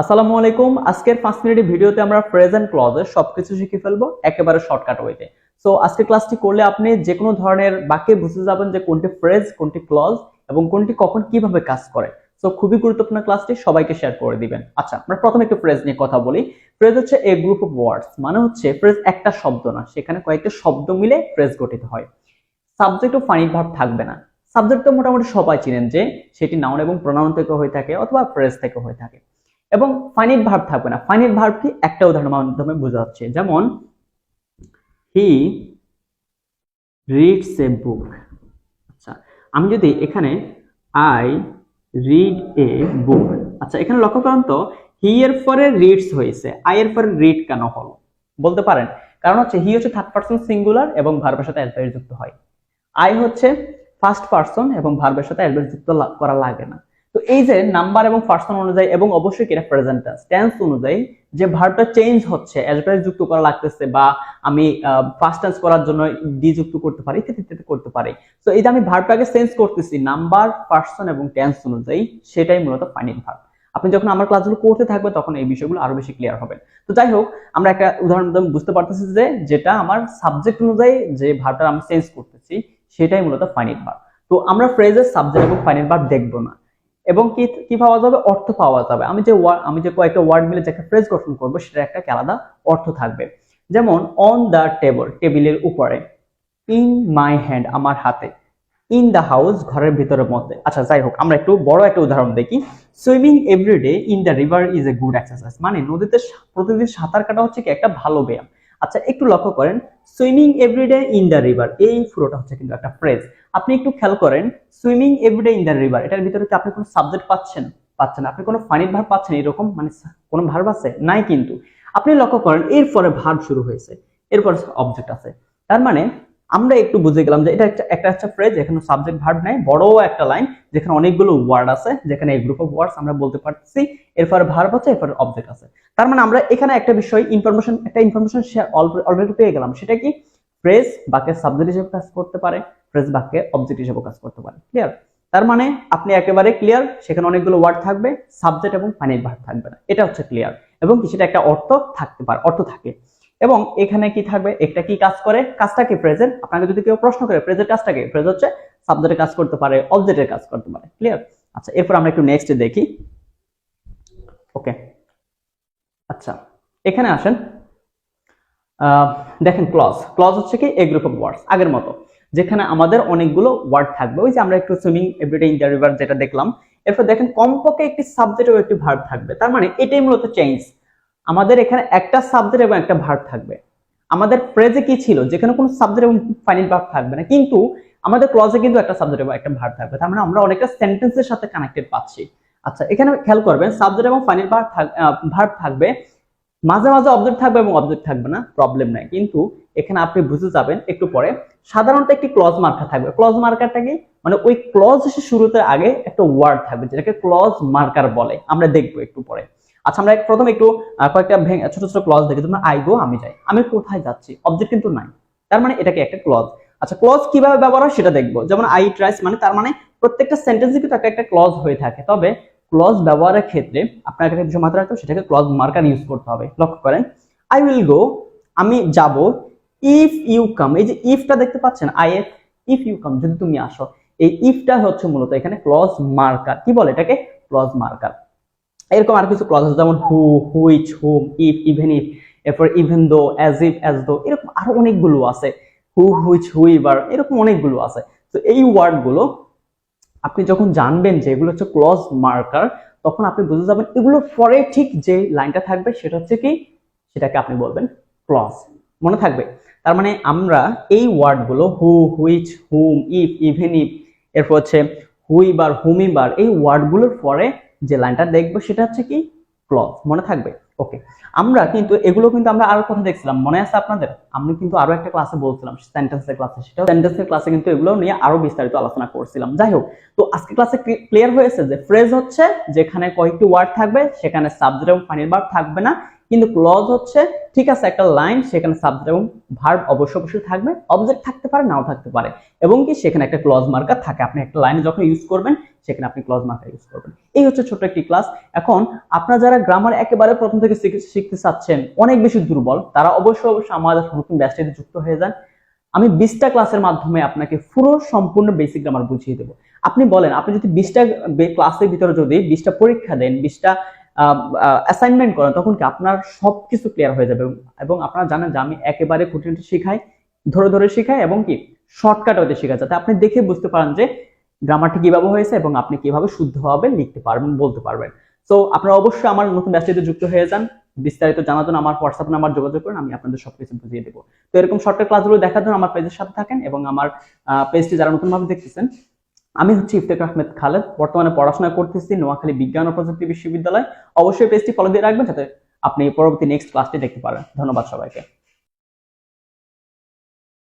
আসসালামু আলাইকুম। আজকের পাঁচ মিনিটের ভিডিওতে আমরা প্রেজেন্ট ক্লজের সবকিছু শিখে ফেলব, একেবারে শর্টকাট ওয়েতে। সো আজকে ক্লাসটি করলে আপনি যে কোনো ধরনের বাক্যে বুঝতে যাবেন যে কোনটি ফ্রেজ, কোনটি ক্লজ এবং কোনটি কখন কীভাবে কাজ করে। সো খুবই গুরুত্বপূর্ণ ক্লাসটি, সবাইকে শেয়ার করে দিবেন। আচ্ছা আমরা প্রথমে একটু ফ্রেজ নিয়ে কথা বলি। ফ্রেজ হচ্ছে এ গ্রুপ অফ ওয়ার্ডস মানে হচ্ছে ফ্রেজ একটা শব্দ না, সেখানে কয়েকটা শব্দ মিলে ফ্রেজ গঠিত হয়। সাবজেক্ট ও ফাইনিট ভার্ব থাকবে না। সাবজেক্ট তো মোটামুটি সবাই চিনেন যে, সেটি নাউন এবং প্রোনাউন থেকে হয়ে থাকে অথবা ফ্রেজ থেকে হয়ে থাকে। এবং ফাইনিট ভার্ব থাকবে না। ফাইনিট ভার্বটি একটা উদাহরণের মাধ্যমে বোঝা যাচ্ছে। যেমন হি রিডস এ বুক আচ্ছা আমি যদি এখানে আই রিড এ বুক আচ্ছা এখানে লক্ষ্য করুন তো হি এর পরে রিডস হয়েছে। আই এর পরে রিড কেন হলো? বলতে পারেন। কারণ হচ্ছে হি হচ্ছে থার্ড পার্সন সিঙ্গুলার এবং ভার্বের সাথে অ্যাডভার্ব যুক্ত হয়। আই হচ্ছে ফার্স্ট পার্সন এবং ভার্বের সাথে অ্যাডভার্ব যুক্ত করা লাগে না। তো এই যে নাম্বার এবং পার্সন অনুযায়ী এবং অবশ্যই কি এটা প্রেজেন্ট টেন্স অনুযায়ী যে ভার্বটা চেঞ্জ হচ্ছে অ্যাডভার্ব যুক্ত করা লাগতেছে বা আমি ফার্স্ট টেন্স করার জন্য ডি যুক্ত করতে পারি, ইত্যাদি করতে পারি। তো এই যে আমি ভার্বটাকে চেঞ্জ করতেছি নাম্বার পার্সন এবং টেন্স অনুযায়ী সেটাই মূলত ফাইনাল ভার্ব আপনি যখন আমার ক্লাসগুলো করতে থাকবে তখন এই বিষয়গুলো আরও বেশি ক্লিয়ার হবে। তো যাই হোক, আমরা একটা উদাহরণ বুঝতে পারতেছি যে যেটা আমার সাবজেক্ট অনুযায়ী যে ভার্বটা আমি চেঞ্জ করতেছি, সেটাই মূলত ফাইনাল ভার্ব তো আমরা ফ্রেজের সাবজেক্ট এবং ফাইনাল ভার্ব দেখব না। এবং কি কি পাওয়া যাবে? অর্থ পাওয়া যাবে। আমি যে আমি যে কয়েকটা ওয়ার্ড মিলে যে একটা ফ্রেজ গঠন করব সেটা একটা আলাদা অর্থ থাকবে। যেমন অন দ্য টেবল টেবিলের উপরে ইন মাই হ্যান্ড আমার হাতে ইন দ্য হাউস ঘরের ভিতরের মধ্যে। আচ্ছা যাই হোক, আমরা একটু বড় একটা উদাহরণ দেখি। Swimming everyday in the river is a good exercise মানে নদীতে প্রতিদিন সাঁতার কাটা হচ্ছে কি একটা ভালো ব্যায়াম। আচ্ছা একটু লক্ষ্য করেন, swimming everyday in the river এই পুরোটা হচ্ছে কিন্তু একটা ফ্রেজ আপনি একটু খেয়াল করেন, swimming everyday in the river এটার ভিতরে কি আপনি কোনো সাবজেক্ট পাচ্ছেন? পাচ্ছেন আপনি কোনো ফাইনিট ভার্ব পাচ্ছেন এরকম? মানে কোনো ভার্ব আছে? নাই কিন্তু। আপনি লক্ষ্য করেন, এরপরে ভার্ব শুরু হয়েছে। এরপর অবজেক্ট আছে। তার মানে আমরা একটু বুঝে গেলাম যে এটা একটা একটা ফ্রেজ এখানে সাবজেক্ট ভার্ব নাই বড় একটা লাইন যেখানে অনেকগুলো ওয়ার্ড আছে, যেখানে এই গ্রুপ অফ ওয়ার্ডস আমরা বলতে পারছি এরপরে ভার্ব আছে, এরপরে অবজেক্ট আছে। তার মানে আমরা এখানে একটা বিষয় ইনফরমেশন একটা ইনফরমেশন শেয়ার অলরেডি পেয়ে গেলাম। সেটা কি? ফ্রেজ বাক্যের সাবজেক্ট হিসেবে কাজ করতে পারে ফ্রেজ বাক্যে অবজেক্ট হিসেবে কাজ করতে পারে। ক্লিয়ার তার মানে আপনি একেবারে ক্লিয়ার সেখানে অনেকগুলো ওয়ার্ড থাকবে সাবজেক্ট এবং ফাইনাল ভার্ব থাকবে না। এটা হচ্ছে ক্লিয়ার এবং কি সেটা একটা অর্থ থাকতে পারে, অর্থ থাকে। এবং এখানে কি থাকবে? একটা কি কাজ করে? কাজটা কি প্রেজেন্ট আপনাকে যদি কেউ প্রশ্ন করে প্রেজেন্ট কাজটা কি প্রেজেন্ট হচ্ছে সাবজেক্টের কাজ করতে পারে অবজেক্টের কাজ করতে পারে ক্লিয়ার আচ্ছা এরপর আমরা একটু নেক্সট দেখি। ওকে আচ্ছা এখানে আসেন। দেখেন ক্লজ ক্লজ হচ্ছে কি এ গ্রুপ অফ ওয়ার্ডস আগের মতো। যেখানে আমাদের অনেকগুলো ওয়ার্ড থাকবে। ওই যে আমরা একটু swimming everyday in the river যেটা দেখলাম। এরপর দেখেন, কমপক্ষে একটি সাবজেক্ট এবং একটি ভার্ব থাকবে। তার মানে এটাই মূলত চেঞ্জ আমাদের এখানে একটা সাবজেক্ট এবং একটা ভার্ব থাকবে। আমাদের ফ্রেজে কি ছিল? যেখানে কোনো সাবজেক্ট এবং ফাইনাল ভার্ব থাকবে না। কিন্তু আমাদের ক্লজে কিন্তু একটা সাবজেক্ট এবং একটা ভার্ব থাকবে। তার মানে আমরা অনেকটা সেন্টেন্সের সাথে কানেক্টেড পাচ্ছি। আচ্ছা এখানে খেয়াল করবেন সাবজেক্ট এবং ফাইনাল ভার্ব ভার্ব থাকবে। মাঝে মাঝে অবজেক্ট থাকবে এবং অবজেক্ট থাকবে না প্রবলেম নাই। কিন্তু এখানে আপনি বুঝে যাবেন একটু পরে, সাধারণত একটি ক্লজ মার্কার থাকবে। ক্লজ মার্কারটা কি? মানে ওই ক্লজ শুরুতে আগে একটা ওয়ার্ড থাকবে, যেটাকে ক্লজ মার্কার বলে। আমরা দেখব একটু পরে। আচ্ছা আমরা প্রথম একটু কয়েকটা ছোট ছোট ক্লজ দেখি তোমরা আই গো আমি যাই। আমি কোথায় যাচ্ছি? অবজেক্ট কিন্তু নাই। তার মানে এটাকে একটা ক্লজ আচ্ছা ক্লজ কীভাবে ব্যবহার হয় সেটা দেখব। যেমন আই ট্রাইস মানে তার মানে প্রত্যেকটা সেন্টেন্সে কিন্তু একটা একটা ক্লজ হয়ে থাকে। তবে ক্লজ ব্যবহারের ক্ষেত্রে আপনাকে একটা বিষয় মাথায় রাখতে সেটাকে ক্লজ মার্কার ইউজ করতে হবে। লক্ষ্য করেন আই উইল গো আমি যাব। ইফ ইউ কাম এই যে ইফটা দেখতে পাচ্ছেন I F if you come যদি তুমি আসো, এই ইফটা হচ্ছে মূলত এখানে ক্লজ মার্কার কি বলে এটাকে? ক্লজ মার্কার এরকম আর কিছু ক্লজ আছে, যেমন who which whom if even if এরপর even though as if as though এরকম আরও অনেকগুলো আছে। হু হুইচ হুইভার এরকম অনেকগুলো আছে। তো এই ওয়ার্ডগুলো আপনি যখন জানবেন যে এগুলো হচ্ছে ক্লজ মার্কার তখন আপনি বুঝে যাবেন এগুলোর পরে ঠিক যে লাইনটা থাকবে সেটা হচ্ছে কি? সেটাকে আপনি বলবেন ক্লজ মনে থাকবে? তার মানে আমরা এই ওয়ার্ডগুলো who which whom if even if এরপর হচ্ছে হুই বার হুইবার হুমিবার এই ওয়ার্ডগুলোর পরে যে লাইনটা দেখব সেটা হচ্ছে কি ক্লজ মনে থাকবে? ওকে আমরা কিন্তু, এগুলো কিন্তু আমরা আরও কথা দেখছিলাম, মনে আছে আপনাদের? আমি কিন্তু আরও একটা ক্লাসে বলছিলাম সেন্টেন্সের ক্লাসে সেটা সেন্টেন্সের ক্লাসে কিন্তু এগুলো নিয়ে আরও বিস্তারিত আলোচনা করছিলাম। যাই হোক, তো আজকে ক্লাসে ক্লিয়ার হয়েছে যে ফ্রেজ হচ্ছে, যেখানে কয়েকটি ওয়ার্ড থাকবে, সেখানে সাবজেক্ট এবং ফাইনাল ভার্ব থাকবে না। কিন্তু ক্লজ হচ্ছে, ঠিক আছে, একটা লাইন সেখানে সাবজেক্ট এবং ভার্ব অবশ্যই অবশ্যই থাকবে অবজেক্ট থাকতে পারে, নাও থাকতে পারে। এবং কি, সেখানে একটা ক্লজ মার্কার থাকে। আপনি একটা লাইনে যখন ইউজ করবেন, সেখানে আপনি ক্লজ মার্কার ইউজ করবেন। এই হচ্ছে ছোট্ট একটি ক্লাস এখন, আপনারা যারা গ্রামার একেবারে প্রথম থেকে শিখতে চাচ্ছেন, অনেক বেশি দুর্বল, তারা অবশ্যই অবশ্যই আমাদের নতুন ব্যাচটিতে যুক্ত হয়ে যান। আমি বিশটা ক্লাসের মাধ্যমে আপনাকে পুরো সম্পূর্ণ বেসিক গ্রামার বুঝিয়ে দেবো। আপনি বলেন, আপনি যদি বিশটা ক্লাসের ভিতরে যদি বিশটা পরীক্ষা দেন, বিশটা অ্যাসাইনমেন্ট করেন, তখন কি আপনার সবকিছু ক্লিয়ার হয়ে যাবে। এবং- আপনারা জানেন যে আমি একেবারে খুঁটিনাটি শেখাই, ধরে ধরে শেখাই এবং কি শর্টকাট হতে শেখাই, যাতে আপনি দেখে বুঝতে পারেন যে গ্রামারটি কীভাবে হয়েছে এবং আপনি কীভাবে শুদ্ধভাবে লিখতে পারবেন, বলতে পারবেন। তো আপনারা অবশ্যই আমার নতুন ব্যাচটিতে যুক্ত হয়ে যান। বিস্তারিত জানার জন্য আমার হোয়াটসঅ্যাপ নাম্বার যোগাযোগ করুন, আমি আপনাদের সবকিছু বুঝিয়ে দেবো। তো এরকম শর্টকাট ক্লাসগুলো দেখার জন্য আমার পেজের সাথে থাকেন এবং আমার পেজটি যারা নতুনভাবে দেখতেছেন আমি হচ্ছে ইফতেক আহমেদ খালেদ, বর্তমানে পড়াশোনা করতেছি নোয়াখালী বিজ্ঞান ও প্রযুক্তি বিশ্ববিদ্যালয়। অবশ্যই পেজটি ফলো দিয়ে রাখবেন যাতে আপনি পরবর্তী নেক্সট ক্লাসটি দেখতে পারেন। ধন্যবাদ সবাইকে।